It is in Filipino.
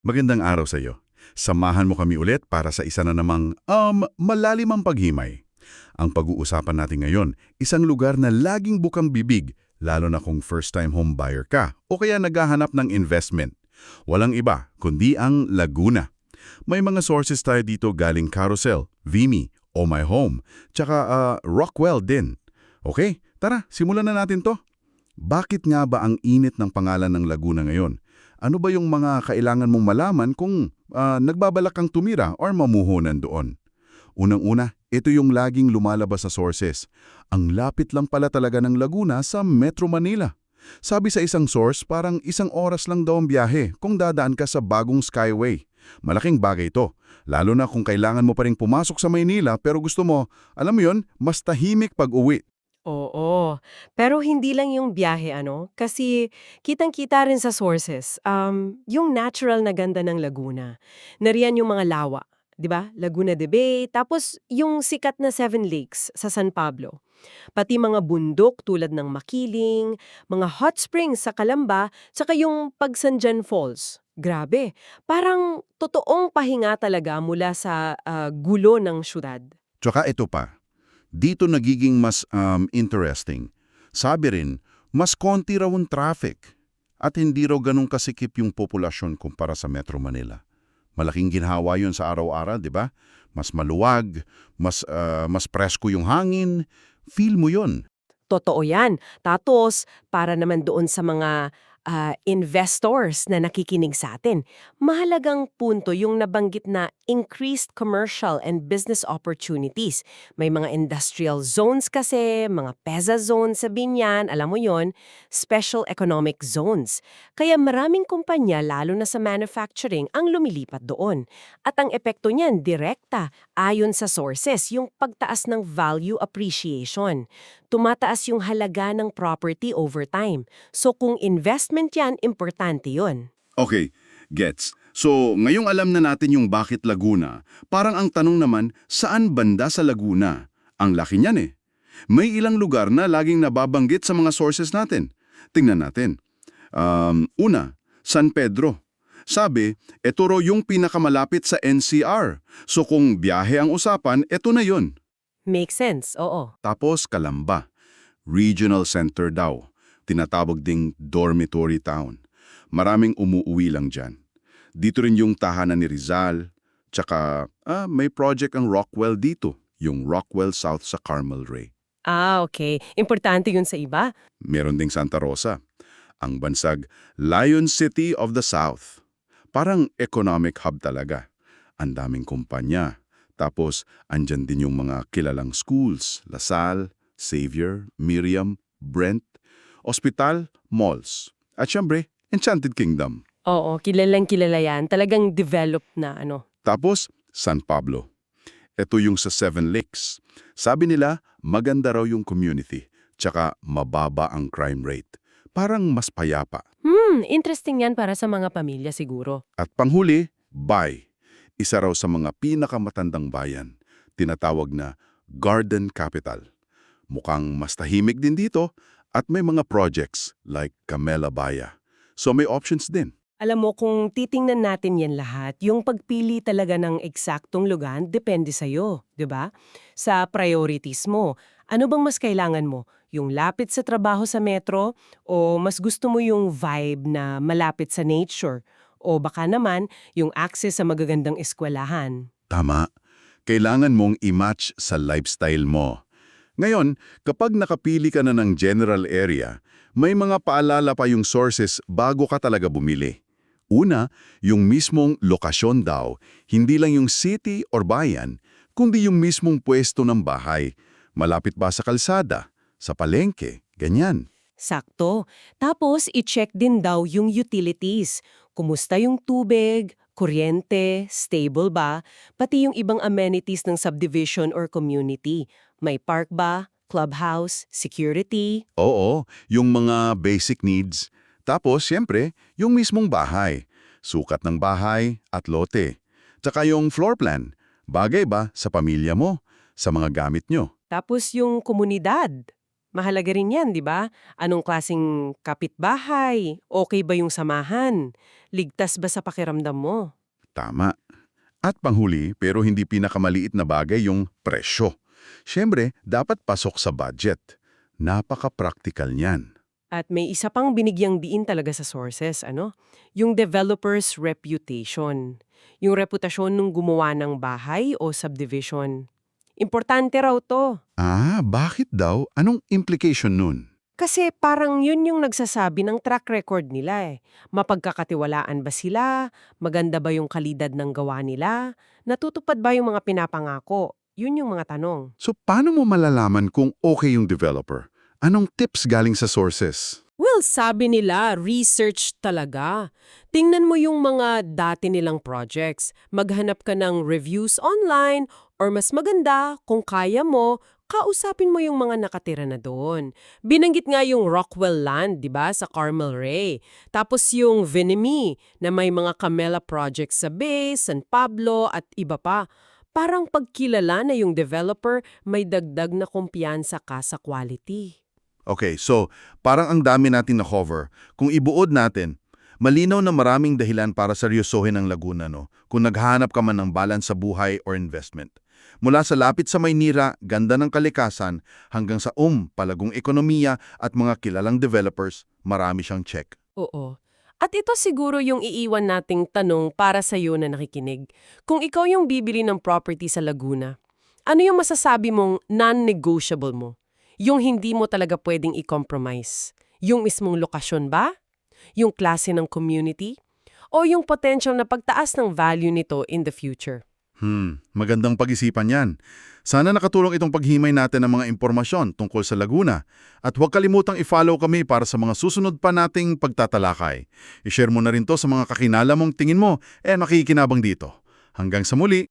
Magandang araw sa iyo. Samahan mo kami ulit para sa isa na namang um, malalimang paghimay. Ang pag-uusapan natin ngayon, isang lugar na laging bukang bibig, lalo na kung first-time home buyer ka o kaya naghahanap ng investment. Walang iba, kundi ang Laguna. May mga sources tayo dito galing Carousel, Vimy, Oh My Home, tsaka ah, Rockwell din. Okay, tara, simulan na natin to. Bakit nga ba ang init ng pangalan ng Laguna ngayon? Ano ba yung mga kailangan mong malaman kung ah, nagbabalak kang tumira or mamuhunan doon? Unang-una, ito yung laging lumalabas sa sources. Ang lapit lang pala talaga ng Laguna sa Metro Manila. Sabi sa isang source, parang isang oras lang daw ang biyahe kung dadaan ka sa bagong Skyway. Malaking bagay ito, lalo na kung kailangan mo pa rin pumasok sa Maynila pero gusto mo, alam mo yun, mas tahimik pag uwi. Oo. Pero hindi lang yung biyahe, ano? Kasi kitang-kita rin sa sources, um, yung natural na ganda ng Laguna. Nariyan yung mga lawa, di ba? Laguna de Bay, tapos yung sikat na Seven Lakes sa San Pablo. Pati mga bundok tulad ng Makiling, mga hot springs sa Calamba, saka yung Pagsanjan Falls. Grabe, parang totoong pahinga talaga mula sa ah, gulo ng syudad. Tsaka ito pa, dito nagiging mas um, interesting. Sabi rin, mas konti raw ang traffic at hindi raw ganun kasikip yung populasyon kumpara sa Metro Manila. Malaking ginhawa yun sa araw-araw, di ba? Mas maluwag, mas, ah, mas presko yung hangin. Feel mo yun. Totoo yan. Tapos, para naman doon sa mga ah, investors na nakikinig sa atin, mahalagang punto yung nabanggit na increased commercial and business opportunities. May mga industrial zones kasi, mga PEZA zones sa Binyan, alam mo yon, special economic zones. Kaya maraming kumpanya, lalo na sa manufacturing, ang lumilipat doon. At ang epekto niyan, direkta, ayon sa sources, yung pagtaas ng value appreciation tumataas yung halaga ng property over time. So kung investment yan, importante yun. Okay, gets. So, ngayong alam na natin yung bakit Laguna, parang ang tanong naman, saan banda sa Laguna? Ang laki niyan eh. May ilang lugar na laging nababanggit sa mga sources natin. Tingnan natin. Um, una, San Pedro. Sabi, ito raw yung pinakamalapit sa NCR. So kung biyahe ang usapan, ito na yon. Makes sense, oo. Tapos Kalamba, regional center daw. Tinatawag ding dormitory town. Maraming umuuwi lang dyan. Dito rin yung tahanan ni Rizal. Tsaka ah, may project ang Rockwell dito, yung Rockwell South sa Carmel Ray. Ah, okay. Importante yun sa iba. Meron ding Santa Rosa, ang bansag Lion City of the South. Parang economic hub talaga. Ang daming kumpanya. Tapos, andyan din yung mga kilalang schools, Lasal, Xavier, Miriam, Brent, ospital, malls. At syempre, Enchanted Kingdom. Oo, kilalang kilala yan. Talagang developed na ano. Tapos, San Pablo. Ito yung sa Seven Lakes. Sabi nila, maganda raw yung community, tsaka mababa ang crime rate. Parang mas payapa. Hmm, interesting yan para sa mga pamilya siguro. At panghuli, Bay. Isa raw sa mga pinakamatandang bayan. Tinatawag na Garden Capital. Mukhang mas tahimik din dito at may mga projects like Camela Baya. So may options din. Alam mo, kung titingnan natin yan lahat, yung pagpili talaga ng eksaktong lugar depende sa'yo, di ba? Sa priorities mo. Ano bang mas kailangan mo? Yung lapit sa trabaho sa metro? O mas gusto mo yung vibe na malapit sa nature? O baka naman, yung access sa magagandang eskwelahan? Tama. Kailangan mong i-match sa lifestyle mo. Ngayon, kapag nakapili ka na ng general area, may mga paalala pa yung sources bago ka talaga bumili. Una, yung mismong lokasyon daw, hindi lang yung city or bayan, kundi yung mismong pwesto ng bahay. Malapit ba sa kalsada, sa palengke, ganyan. Sakto. Tapos, i-check din daw yung utilities. Kumusta yung tubig, kuryente, stable ba, pati yung ibang amenities ng subdivision or community. May park ba, clubhouse, security? Oo, yung mga basic needs. Tapos, siyempre, yung mismong bahay. Sukat ng bahay at lote. Tsaka yung floor plan. Bagay ba sa pamilya mo, sa mga gamit nyo? Tapos yung komunidad. Mahalaga rin yan, di ba? Anong klasing kapitbahay? Okay ba yung samahan? Ligtas ba sa pakiramdam mo? Tama. At panghuli, pero hindi pinakamaliit na bagay yung presyo. Siyempre, dapat pasok sa budget. Napaka-practical niyan. At may isa pang binigyang diin talaga sa sources, ano? Yung developer's reputation. Yung reputasyon nung gumawa ng bahay o subdivision. Importante raw to. Ah, bakit daw? Anong implication nun? Kasi parang yun yung nagsasabi ng track record nila eh. Mapagkakatiwalaan ba sila? Maganda ba yung kalidad ng gawa nila? Natutupad ba yung mga pinapangako? Yun yung mga tanong. So, paano mo malalaman kung okay yung developer? Anong tips galing sa sources? Well, sabi nila, research talaga. Tingnan mo yung mga dati nilang projects. Maghanap ka ng reviews online or mas maganda, kung kaya mo, kausapin mo yung mga nakatira na doon. Binanggit nga yung Rockwell Land, di ba, sa Carmel Ray. Tapos yung Vinemy, na may mga Camela projects sa Bay, San Pablo, at iba pa. Parang pagkilala na yung developer, may dagdag na kumpiyansa ka sa quality. Okay, so parang ang dami natin na cover. Kung ibuod natin, malinaw na maraming dahilan para seryosohin ang Laguna no, kung naghahanap ka man ng balance sa buhay or investment. Mula sa lapit sa Maynira, ganda ng kalikasan, hanggang sa um, palagong ekonomiya at mga kilalang developers, marami siyang check. Oo. At ito siguro yung iiwan nating tanong para sa iyo na nakikinig. Kung ikaw yung bibili ng property sa Laguna, ano yung masasabi mong non-negotiable mo? Yung hindi mo talaga pwedeng i-compromise? Yung mismong lokasyon ba? Yung klase ng community? O yung potential na pagtaas ng value nito in the future? Hmm, magandang pag-isipan yan. Sana nakatulong itong paghimay natin ng mga impormasyon tungkol sa Laguna. At huwag kalimutang i-follow kami para sa mga susunod pa nating pagtatalakay. I-share mo na rin to sa mga kakilala mong tingin mo eh nakikinabang dito. Hanggang sa muli!